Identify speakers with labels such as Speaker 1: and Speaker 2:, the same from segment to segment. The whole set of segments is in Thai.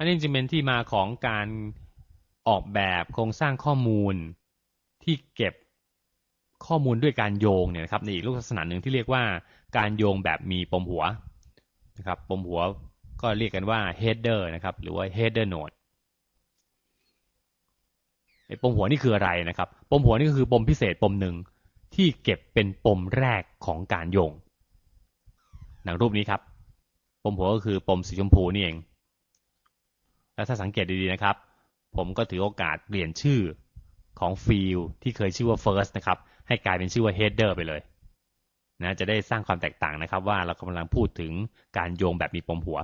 Speaker 1: อันนี้จึงเป็นที่มาของการออกแบบโครงสร้างข้อมูลที่เก็บข้อมูลด้วยการโยงเนี่ยนะครับในอีกรูปลักษณะหนึ่งที่เรียกว่าการโยงแบบมีปมหัวนะครับปมหัวก็เรียกกันว่า header นะครับหรือว่า header node ไอ้ปมหัวนี่คืออะไรนะครับ ปมหัวนี่ก็คือปมพิเศษปมหนึ่งที่เก็บเป็นปมแรกของการโยง หนังรูปนี้ครับ ปมหัวก็คือปมสีชมพูนี่เอง แล้วถ้าสังเกตดีๆนะครับ ผมก็ถือโอกาสเปลี่ยนชื่อของฟิลที่เคยชื่อว่า first นะครับ ให้กลายเป็นชื่อว่า header ไปเลยนะจะได้สร้างความแตกต่างนะครับว่าเรากำลังพูดถึงการโยงแบบมีปมหัว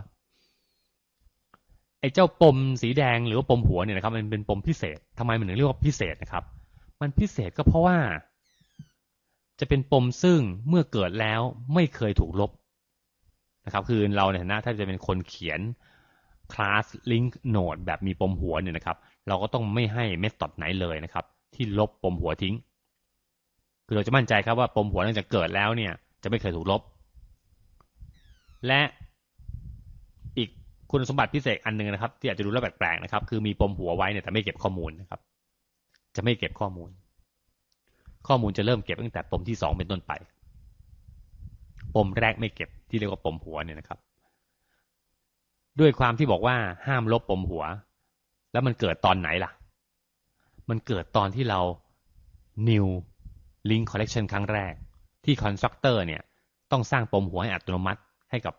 Speaker 1: ไอ้เจ้าปมสีแดงหรือว่าปมหัวเนี่ยนะครับ มันเป็นปมพิเศษทำไมมันถึงเรียกว่าพิเศษนะครับ มันพิเศษก็เพราะว่า จะเป็นปมซึ่งเมื่อเกิดแล้วไม่เคยถูกลบนะครับ คือเราในฐานะถ้าจะเป็นคนเขียน class link node แบบมีปมหัวเนี่ยนะครับ เราก็ต้องไม่ให้เมธอดไหนเลยนะครับ ที่ลบปมหัวทิ้ง คือเราจะมั่นใจครับว่าปมหัวตั้งแต่เกิดแล้วเนี่ย จะไม่เคยถูกลบ และอีกคุณสมบัติพิเศษอันหนึ่งนะครับ ที่อาจจะดูแล้วแปลกๆนะครับ คือมีปมหัวไว้เนี่ยแต่ไม่เก็บข้อมูลนะครับ จะไม่เก็บข้อมูล ข้อมูลจะเริ่มเก็บตั้งแต่ปมที่สองเป็นต้นไป ปมแรกไม่เก็บที่เรียกว่าปมหัวเนี่ยนะครับ ด้วยความที่บอกว่าห้ามลบปมหัว แล้วมันเกิดตอนไหนล่ะ มันเกิดตอนที่เรา new link collection ครั้งแรก ที่ constructor เนี่ย ต้องสร้างปมหัวให้อัตโนมัติให้กับ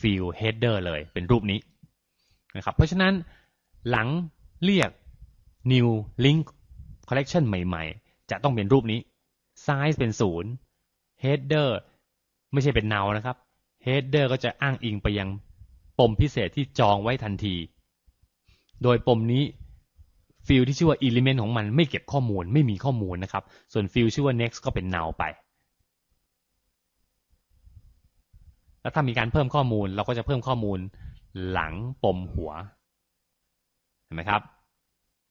Speaker 1: field header เลยเป็นรูปนี้นะครับ เพราะฉะนั้นหลังเรียก new link collection ใหม่ๆ จะต้องเป็นรูปนี้ size เป็นศูนย์ header ไม่ใช่เป็นเนานะครับ header ก็จะอ้างอิงไปยัง ปมพิเศษที่จองไว้ทันที โดยปมนี้ฟิลที่ชื่อว่า element ของมันไม่เก็บข้อมูลไม่มีข้อมูลนะครับ ส่วนฟิลชื่อว่า next ก็เป็น null ไป แล้วถ้ามีการเพิ่มข้อมูลเราก็จะเพิ่มข้อมูลหลังปมหัว เห็นไหมครับ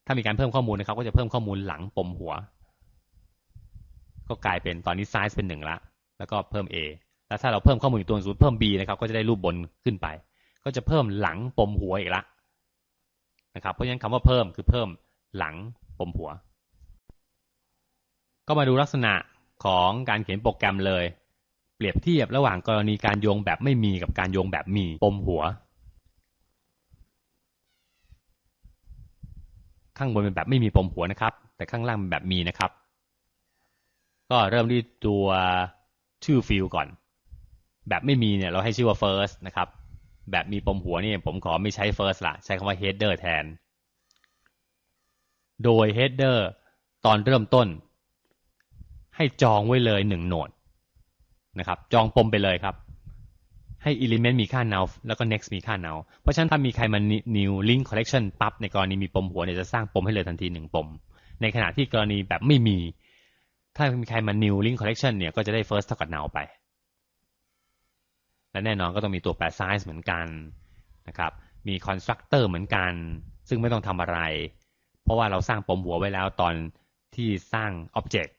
Speaker 1: ถ้ามีการเพิ่มข้อมูลนะครับก็จะเพิ่มข้อมูลหลังปมหัว ก็กลายเป็นตอนนี้ size เป็นหนึ่งละ แล้วก็เพิ่ม a แล้วถ้าเราเพิ่มข้อมูลอีกตัวศูนย์เพิ่ม b นะครับก็จะได้รูปบนขึ้นไป ก็จะเพิ่มหลังปมหัวอีกละนะครับ เพราะฉะนั้นคำว่าเพิ่มคือเพิ่มหลังปมหัว ก็มาดูลักษณะของการเขียนโปรแกรมเลย เปรียบเทียบระหว่างกรณีการโยงแบบไม่มีกับการโยงแบบมีปมหัว ข้างบนเป็นแบบไม่มีปมหัวนะครับ แต่ข้างล่างเป็นแบบมีนะครับ ก็เริ่มที่ตัวชื่อฟิลก่อน แบบไม่มีเนี่ยเราให้ชื่อว่า first นะครับ แบบมีปมหัวนี่ผมขอไม่ใช้ first ละใช้คำว่า header แทน โดย header ตอนเริ่มต้น ให้จองไว้เลยหนึ่งโหนดนะครับ จองปมไปเลยครับ ให้ element มีค่า null แล้วก็ next มีค่า null เพราะฉะนั้นถ้ามีใครมา new link collection ปั๊บในกรณีมีปมหัวเนี่ยจะสร้างปมให้เลยทันทีหนึ่งปม ในขณะที่กรณีแบบไม่มี ถ้ามีใครมา new link collection เนี่ยก็จะได้ first เท่ากับ null ไป และแน่นอนก็ต้องมีตัวแปร size เหมือนกันนะครับ มี constructor เหมือนกัน ซึ่งไม่ต้องทำอะไร เพราะว่าเราสร้างปมหัวไว้แล้วตอนที่สร้าง object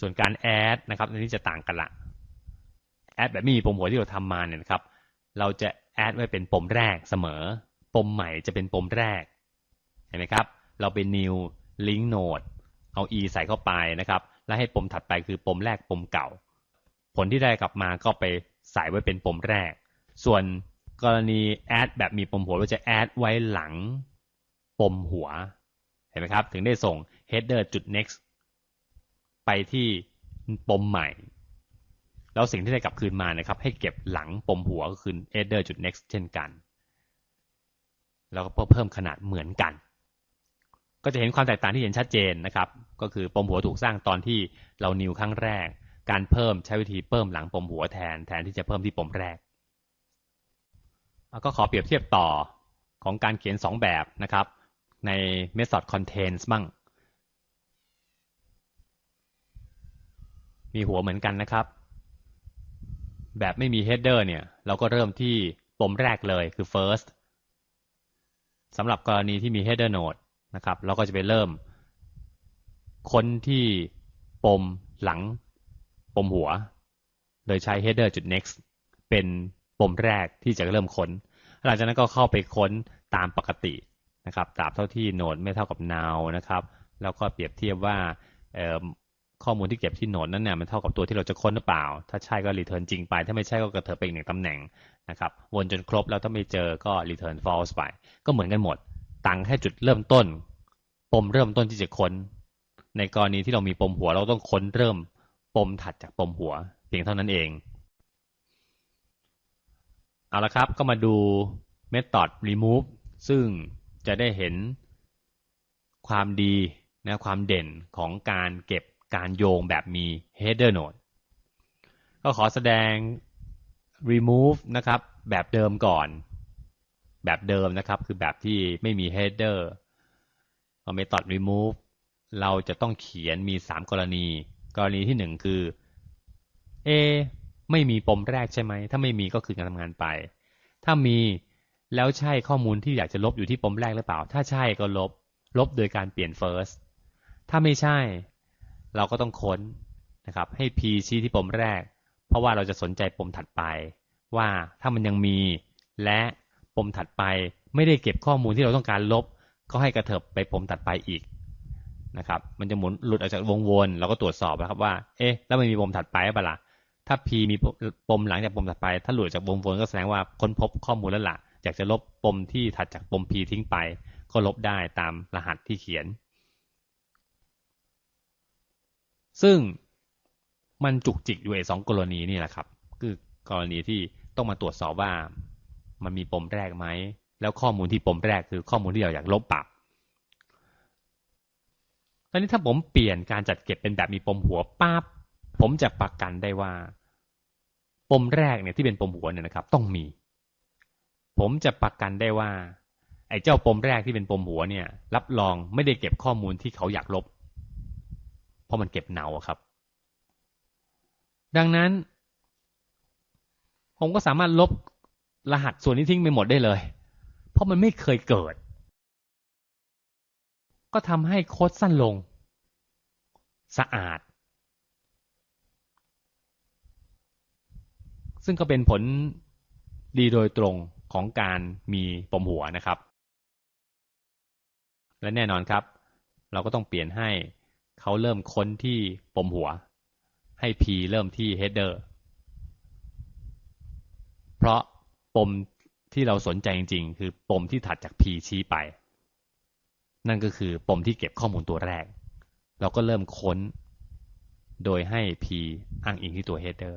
Speaker 1: ส่วนการ add นะครับอันนี้จะต่างกันละ add แบบไม่มีปมหัวที่เราทำมาเนี่ยนะครับ เราจะ add ไว้เป็นปมแรกเสมอ ปมใหม่จะเป็นปมแรก เห็นไหมครับ เราเป็น new link node เอา e ใส่เข้าไปนะครับ แล้วให้ปมถัดไปคือปมแรกปมเก่า ผลที่ได้กลับมาก็ไป ใส่ไว้เป็นปมแรก ส่วนกรณี add แบบมีปมหัวเราจะ add ไว้หลังปมหัว เห็นไหมครับ ถึงได้ส่ง header จุด next ไปที่ปมใหม่ แล้วสิ่งที่ได้กลับคืนมานะครับ ให้เก็บหลังปมหัวก็คือ header จุด next เช่นกัน แล้วก็เพิ่มขนาดเหมือนกัน ก็จะเห็นความแตกต่างที่เห็นชัดเจนนะครับ ก็คือปมหัวถูกสร้างตอนที่เรานิวครั้งแรก การเพิ่มใช้วิธีเพิ่มหลังปมหัวแทนแทนที่จะเพิ่มที่ปมแรกก็ขอเปรียบเทียบต่อของการเขียน 2 แบบนะครับ ใน method contains บ้าง มีหัวเหมือนกันนะครับ แบบไม่มี header เนี่ย เราก็เริ่มที่ปมแรกเลยคือ first สำหรับกรณีที่มี header node นะครับ เราก็จะไปเริ่ม คนที่ปมหลัง ปมหัว โดยใช้ header จุด next เป็นปมแรกที่จะเริ่มค้น หลังจากนั้นก็เข้าไปค้นตามปกตินะครับตราบเท่าที่โนดไม่เท่ากับ now นะครับ แล้วก็เปรียบเทียบว่าข้อมูลที่เก็บที่โนดนั้นเนี่ยมันเท่ากับตัวที่เราจะค้นหรือเปล่า ถ้าใช่ก็ return จริงไป ถ้าไม่ใช่ก็กระเถิบไปอีกหนึ่งตำแหน่งนะครับวนจนครบแล้วถ้าไม่เจอก็ return false ไป ก็เหมือนกันหมดต่างแค่จุดเริ่มต้น ปมเริ่มต้นที่จะค้น ในกรณีที่เรามีปมหัวเราต้องค้นเริ่ม ปมถัดจากปมหัว เพียงเท่านั้นเอง เอาละครับก็มาดู method remove ซึ่งจะได้เห็นความดีนะความเด่นของการเก็บการโยงแบบมี header node ก็ขอแสดง remove นะครับ แบบเดิมก่อน แบบเดิมนะครับ คือแบบที่ไม่มี header พอ method remove เราจะต้องเขียนมี 3 กรณี กรณีที่1คือ a ไม่มีปมแรกใช่ไหม ถ้าไม่มีก็คือการทำงานไป ถ้ามีแล้วใช่ข้อมูลที่อยากจะลบอยู่ที่ปมแรกหรือเปล่า ถ้าใช่ก็ลบ ลบโดยการเปลี่ยน first ถ้าไม่ใช่ เราก็ต้องค้นนะครับ ให้ p ชี้ที่ปมแรก เพราะว่าเราจะสนใจปมถัดไป ว่าถ้ามันยังมี และปมถัดไปไม่ได้เก็บข้อมูลที่เราต้องการลบ ก็ให้กระเถิบไปปมถัดไปอีก นะครับมันจะหมุนหลุดออกจากวงวนเราก็ตรวจสอบนะครับว่า เอ๊ะแล้วมันมีปมถัดไปหรือเปล่าถ้า p มีปมหลังจากปมถัดไป ถ้าหลุดจากวงวนก็แสดงว่าค้นพบข้อมูลแล้วละ่ะอยากจะลบปมที่ถัดจากปม p ทิ้งไป ก็ลบได้ตามรหัสที่เขียน ซึ่งมันจุกจิกอยู่ไอ้สองกรณีนี่แหละครับ คือกรณีที่ต้องมาตรวจสอบว่ามันมีปมแรกไหม แล้วข้อมูลที่ปมแรกคือข้อมูลที่เราอยากลบปับ ตอนนี้ถ้าผมเปลี่ยนการจัดเก็บเป็นแบบมีปมหัวปั๊บผมจะประกันได้ว่า ปมแรกเนี่ยที่เป็นปมหัวเนี่ยนะครับ ต้องมี ผมจะประกันได้ว่า ไอ้เจ้าปมแรกที่เป็นปมหัวเนี่ย รับรองไม่ได้เก็บข้อมูลที่เขาอยากลบ เพราะมันเก็บเนาครับ ดังนั้น ผมก็สามารถลบรหัสส่วนนี้ทิ้งไปหมดได้เลย เพราะมันไม่เคยเกิด ก็ทำให้โค้ดสั้นลง สะอาด ซึ่งก็เป็นผลดีโดยตรงของการมีปมหัวนะครับ และแน่นอนครับ เราก็ต้องเปลี่ยนให้เขาเริ่มค้นที่ปมหัว ให้ p เริ่มที่ header เพราะปมที่เราสนใจจริงๆ คือปมที่ถัดจาก p ชี้ไป นั่นก็คือปมที่เก็บข้อมูลตัวแรก เราก็เริ่มค้น โดยให้ p อ้างอิงที่ตัว header